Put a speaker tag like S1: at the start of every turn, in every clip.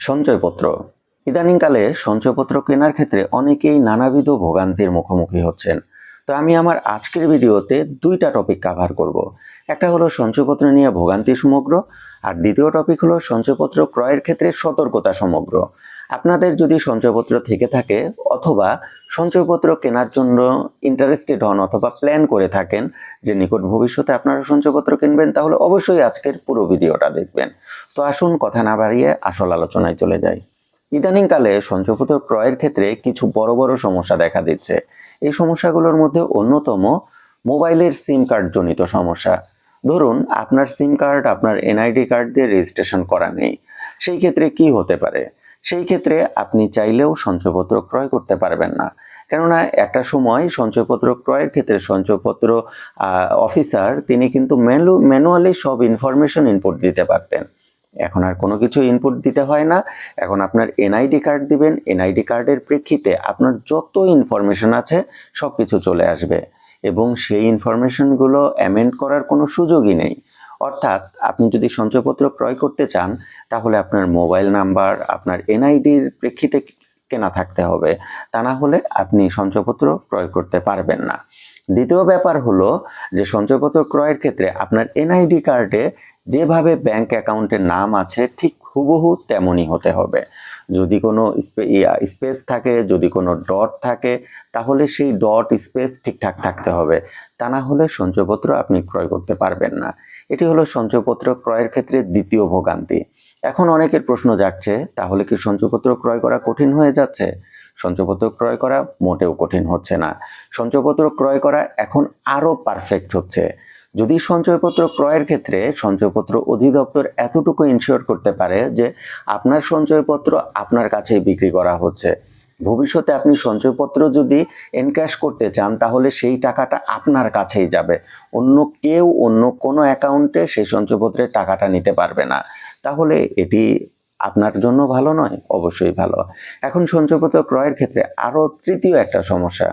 S1: সঞ্চয়পত্র। ইদানিংকালে সঞ্চয়পত্র কেনার ক্ষেত্রে অনেকেই নানাবিধ ভোগান্তির মুখোমুখি হচ্ছেন। তো আমি আমার আজকের ভিডিওতে দুইটা টপিক কাভার করব। একটা হলো সঞ্চয়পত্র নিয়ে ভোগান্তি সমগ্র, আর দ্বিতীয় টপিক হলো সঞ্চয়পত্র ক্রয়ের ক্ষেত্রে সতর্কতা সমগ্র। আপনাদের যদি সঞ্চয়পত্র থেকে থাকে অথবা সঞ্চয়পত্র কেনার জন্য ইন্টারেস্টেড হন অথবা প্ল্যান করে থাকেন যে নিকট ভবিষ্যতে আপনারা সঞ্চয়পত্র কিনবেন, তাহলে অবশ্যই আজকের পুরো ভিডিওটা দেখবেন। তো আসুন কথা না বাড়িয়ে আসল আলোচনায় চলে যাই। ইদানিংকালে সঞ্চয়পত্র ক্রয়ের ক্ষেত্রে কিছু বড় বড় সমস্যা দেখা দিচ্ছে। এই সমস্যাগুলোর মধ্যে অন্যতম মোবাইলের সিম কার্ড জনিত সমস্যা। ধরুন, আপনার সিম কার্ড আপনার এনআইডি কার্ড দিয়ে রেজিস্ট্রেশন করা নেই। সেই ক্ষেত্রে কি হতে পারে? সেই ক্ষেত্রে আপনি চাইলেও সঞ্চয়পত্র ক্রয় করতে পারবেন না। কেননা একটা সময় সঞ্চয়পত্র ক্রয়ের ক্ষেত্রে সঞ্চয়পত্র অফিসার তিনি কিন্তু ম্যানু ম্যানুয়ালি সব ইনফরমেশন ইনপুট দিতে পারতেন। এখন আর কোনো কিছু ইনপুট দিতে হয় না। এখন আপনার এনআইডি কার্ড দিবেন, এনআইডি কার্ডের প্রেক্ষিতে আপনার যত ইনফরমেশন আছে সব কিছু চলে আসবে। এবং সেই ইনফরমেশনগুলো অ্যামেন্ড করার কোনো সুযোগই নেই। অর্থাৎ আপনি যদি সঞ্চয়পত্র ক্রয় করতে চান, তাহলে আপনার মোবাইল নাম্বার, আপনার এনআইডির প্রেক্ষিতে কেনা থাকতে হবে। তা না হলে আপনি সঞ্চয়পত্র ক্রয় করতে পারবেন না। দ্বিতীয় ব্যাপার হলো যে, সঞ্চয়পত্র ক্রয়ের ক্ষেত্রে আপনার এনআইডি কার্ডে যেভাবে ব্যাংক অ্যাকাউন্টের নাম আছে, ঠিক হুবহু তেমনই হতে হবে। যদি কোনো স্পেস থাকে, যদি কোনো ডট থাকে, তাহলে সেই ডট, স্পেস ঠিকঠাক থাকতে হবে। তা না হলে সঞ্চয়পত্র আপনি ক্রয় করতে পারবেন না। এটি হলো সঞ্চয়পত্র ক্রয়ের ক্ষেত্রে দ্বিতীয় ভোগান্তি। এখন অনেকের প্রশ্ন যাচ্ছে তাহলে কি সঞ্চয়পত্র ক্রয় করা কঠিন হয়ে যাচ্ছে? সঞ্চয়পত্র ক্রয় করা মোটেও কঠিন হচ্ছে না। সঞ্চয়পত্র ক্রয় করা এখন আরও পারফেক্ট হচ্ছে। যদি সঞ্চয়পত্র ক্রয়ের ক্ষেত্রে সঞ্চয়পত্র অধিদপ্তর এতটুকু ইনশিওর করতে পারে যে আপনার সঞ্চয়পত্র আপনার কাছেই বিক্রি করা হচ্ছে। ভবিষ্যতে আপনি সঞ্চয়পত্র যদি এনক্যাশ করতে চান, তাহলে সেই টাকাটা আপনার কাছেই যাবে। অন্য কেউ অন্য কোনো অ্যাকাউন্টে সেই সঞ্চয়পত্রের টাকাটা নিতে পারবে না। তাহলে এটি আপনার জন্য ভালো নয়, অবশ্যই ভালো। এখন সঞ্চয়পত্র ক্রয়ের ক্ষেত্রে আরও তৃতীয় একটা সমস্যা।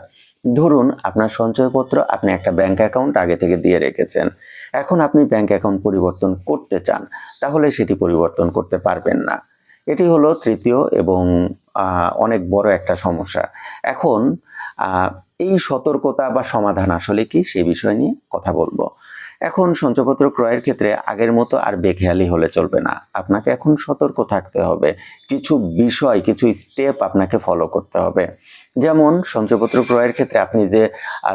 S1: ধরুন আপনার সঞ্চয়পত্র আপনি একটা ব্যাংক অ্যাকাউন্ট আগে থেকে দিয়ে রেখেছেন। এখন আপনি ব্যাংক অ্যাকাউন্ট পরিবর্তন করতে চান, তাহলে সেটি পরিবর্তন করতে পারবেন না। এটি হলো তৃতীয় এবং অনেক বড় একটা সমস্যা। এখন এই সতর্কতা বা সমাধান আসলে কি, সে বিষয় নিয়ে কথা বলব। এখন সঞ্চয়পত্র ক্রয়ের ক্ষেত্রে আগের মতো আর বেখেয়ালি হলে চলবে না। আপনাকে এখন সতর্ক থাকতে হবে। কিছু বিষয়, কিছু স্টেপ আপনাকে ফলো করতে হবে। যেমন সঞ্চয়পত্র ক্রয়ের ক্ষেত্রে আপনি যে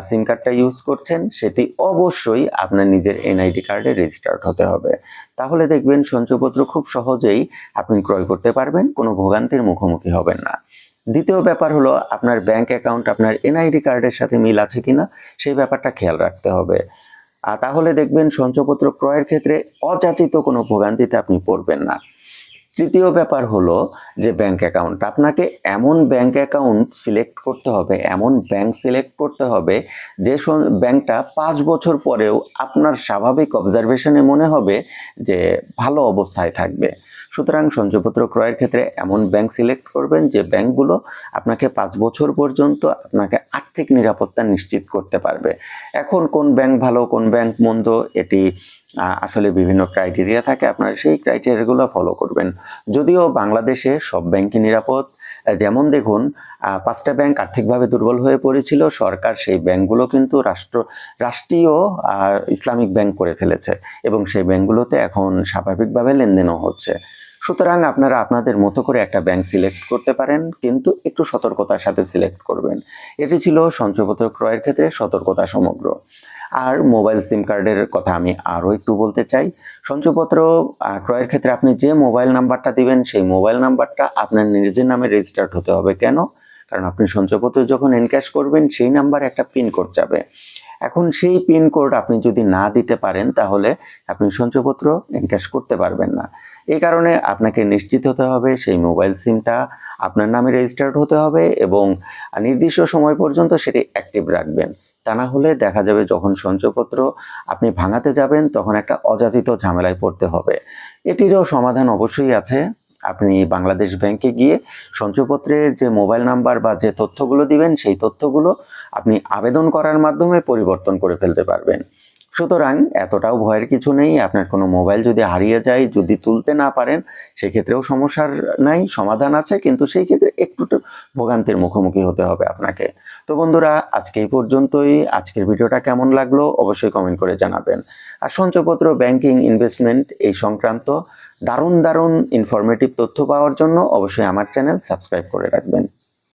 S1: সিম কার্ডটা ইউজ করছেন, সেটি অবশ্যই আপনার নিজের এনআইডি কার্ডে রেজিস্টার্ড হতে হবে। তাহলে দেখবেন সঞ্চয়পত্র খুব সহজেই আপনি ক্রয় করতে পারবেন, কোনো ভোগান্তির মুখোমুখি হবেন না। দ্বিতীয় ব্যাপার হলো, আপনার ব্যাংক অ্যাকাউন্ট আপনার এনআইডি কার্ডের সাথে মিল আছে কিনা, সেই ব্যাপারটা খেয়াল রাখতে হবে। তাহলে দেখবেন সঞ্চয়পত্র ক্রয়ের ক্ষেত্রে অযাচিত কোনো ভোগান্তিতে আপনি পড়বেন না। তৃতীয় ব্যাপার হলো যে ব্যাংক অ্যাকাউন্ট আপনাকে এমন ব্যাংক অ্যাকাউন্ট সিলেক্ট করতে হবে, এমন ব্যাংক সিলেক্ট করতে হবে যে ব্যাংকটা পাঁচ বছর পরেও আপনার স্বাভাবিক অবজারভেশনে মনে হবে যে ভালো অবস্থায় থাকবে। সুতরাং সঞ্চয়পত্র ক্রয়ের ক্ষেত্রে এমন ব্যাংক সিলেক্ট করবেন যে ব্যাংকগুলো আপনাকে পাঁচ বছর পর্যন্ত আপনাকে আর্থিক নিরাপত্তা নিশ্চিত করতে পারবে। এখন কোন ব্যাংক ভালো, কোন ব্যাংক মন্দ, এটি আসলে বিভিন্ন ক্রাইটেরিয়া থাকে, আপনারা সেই ক্রাইটেরিয়াগুলো ফলো করবেন। যদিও বাংলাদেশে সব ব্যাংকই নিরাপদ। যেমন দেখুন পাঁচটা ব্যাংক আর্থিকভাবে দুর্বল হয়ে পড়েছিল, সরকার সেই ব্যাংকগুলো কিন্তু রাষ্ট্র, রাষ্ট্রীয় ইসলামিক ব্যাংক করে ফেলেছে এবং সেই ব্যাংকগুলোতে এখন স্বাভাবিকভাবে লেনদেনও হচ্ছে। সুতরাং আপনারা আপনাদের মতো করে একটা ব্যাংক সিলেক্ট করতে পারেন, কিন্তু একটু সতর্কতার সাথে সিলেক্ট করবেন। এটি ছিল সঞ্চয়পত্র ক্রয়ের ক্ষেত্রে সতর্কতা সমগ্র। আর মোবাইল সিম কার্ডের কথা আমি আরও একটু বলতে চাই। সঞ্চয়পত্র ক্রয়ের ক্ষেত্রে আপনি যে মোবাইল নাম্বারটা দিবেন, সেই মোবাইল নাম্বারটা আপনার নিজের নামে রেজিস্টার্ড হতে হবে। কেন? কারণ আপনি সঞ্চয়পত্র যখন এনক্যাশ করবেন, সেই নাম্বারে একটা পিন কোড যাবে। এখন সেই পিন কোড আপনি যদি না দিতে পারেন, তাহলে আপনি সঞ্চয়পত্র এনক্যাশ করতে পারবেন না। এই কারণে আপনাকে নিশ্চিত হতে হবে, সেই মোবাইল সিমটা আপনার নামে রেজিস্টার্ড হতে হবে এবং নির্দিষ্ট সময় পর্যন্ত সেটি অ্যাক্টিভ রাখবেন। তা না হলে দেখা যাবে যখন সঞ্চয়পত্র আপনি ভাঙাতে যাবেন, তখন একটা অযাচিত ঝামেলায় পড়তে হবে। এটিরও সমাধান অবশ্যই আছে। আপনি বাংলাদেশ ব্যাংকে গিয়ে সঞ্চয়পত্রের যে মোবাইল নাম্বার বা যে তথ্যগুলো দিবেন, সেই তথ্যগুলো আপনি আবেদন করার মাধ্যমে পরিবর্তন করে ফেলতে পারবেন। সুতরাং এতটাও ভয়ের কিছু নেই, আপনার কোনো মোবাইল যদি হারিয়ে যায়, যদি তুলতে না পারেন, সেক্ষেত্রেও সমস্যার নাই, সমাধান আছে, কিন্তু সেই ক্ষেত্রে একটু ভোগান্তির মুখোমুখি হতে হবে আপনাকে। তো বন্ধুরা, আজকে এই পর্যন্তই। আজকের ভিডিওটা কেমন লাগল অবশ্যই কমেন্ট করে জানাবেন। আর সঞ্চয়পত্র ব্যাংকিং ইনভেস্টমেন্ট এই সংক্রান্ত দারুণ দারুণ ইনফরমেটিভ তথ্য পাওয়ার জন্য অবশ্যই আমার চ্যানেল সাবস্ক্রাইব করে রাখবেন।